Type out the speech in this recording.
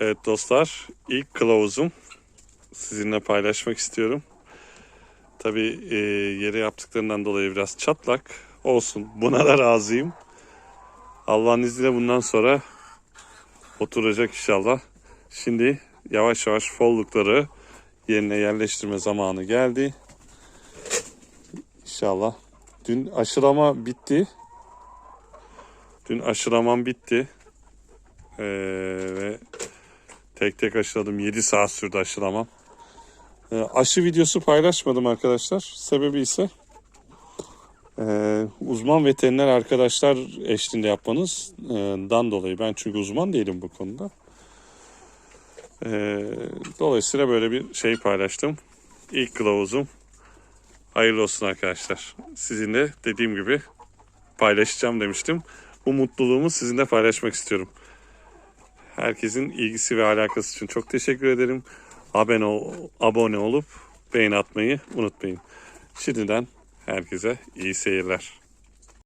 Evet dostlar, ilk kılavuzum sizinle paylaşmak istiyorum. Tabii e, yere yaptıklarından dolayı biraz çatlak olsun. Buna da razıyım. Allah'ın izniyle bundan sonra oturacak inşallah. Şimdi yavaş yavaş follukları yerine yerleştirme zamanı geldi. İnşallah. Dün aşılama bitti. Dün aşılamam bitti. Ee, ve tek tek aşıladım. 7 saat sürdü aşılamam. Ee, aşı videosu paylaşmadım arkadaşlar. Sebebi ise e, uzman veteriner arkadaşlar eşliğinde yapmanızdan dolayı. Ben çünkü uzman değilim bu konuda. Ee, dolayısıyla böyle bir şey paylaştım. İlk kılavuzum. Hayırlı olsun arkadaşlar. Sizinle dediğim gibi paylaşacağım demiştim. Bu mutluluğumu sizinle paylaşmak istiyorum. Herkesin ilgisi ve alakası için çok teşekkür ederim. Abone, abone olup beğeni atmayı unutmayın. Şimdiden herkese iyi seyirler.